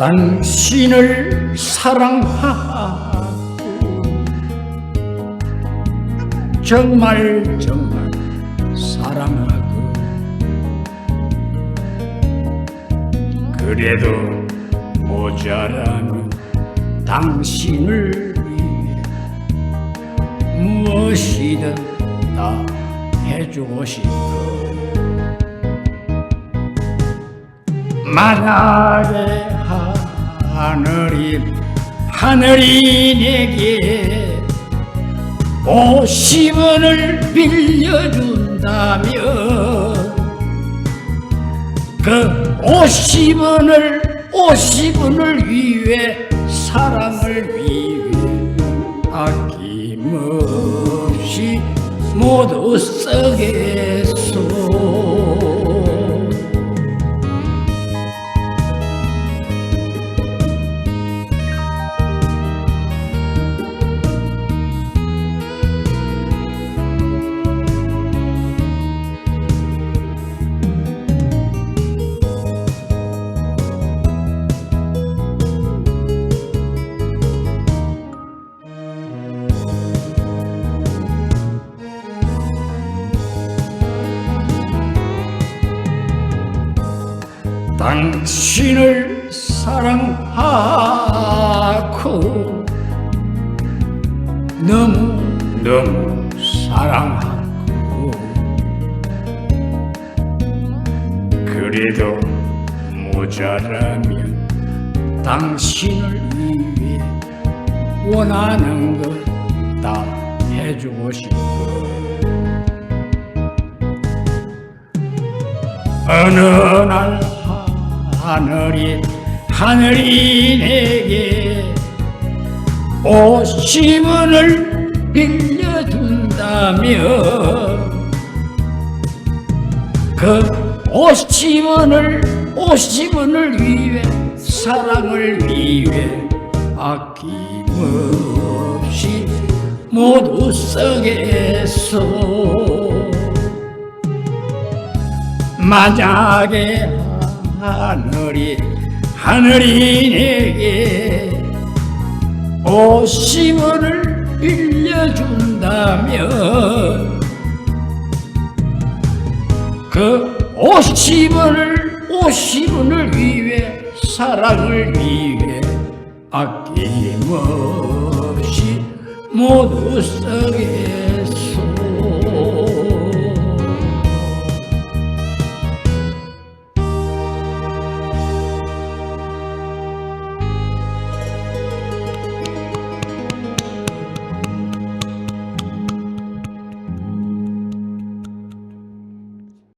당신을 사랑하고 정말 정말 사랑하고 그래도 모자라는 당신을 위해 무엇이든 다 해주고 싶어. 만약에 하늘이 하늘이 내게 50원을 빌려준다면 그 50원을 50원을 위해 사랑을 위해 아낌없이 모두 쓰겠소 당신을 사랑하고 너무 너무 사랑하고 그래도 모자라면 당신을 위해 원하는 것 다 해주고 싶어. 어느 날 하늘이 하늘이 내게 오십 원을 빌려준다면 그 오십 원을 위해 사랑을 위해 아낌없이 모두 쓰겠소. 만약에 하늘이 하늘이 내게 오십 원을 빌려준다면 그 오십 원을 오십 원을 위해 사랑을 위해 아낌없이 모두 쓰게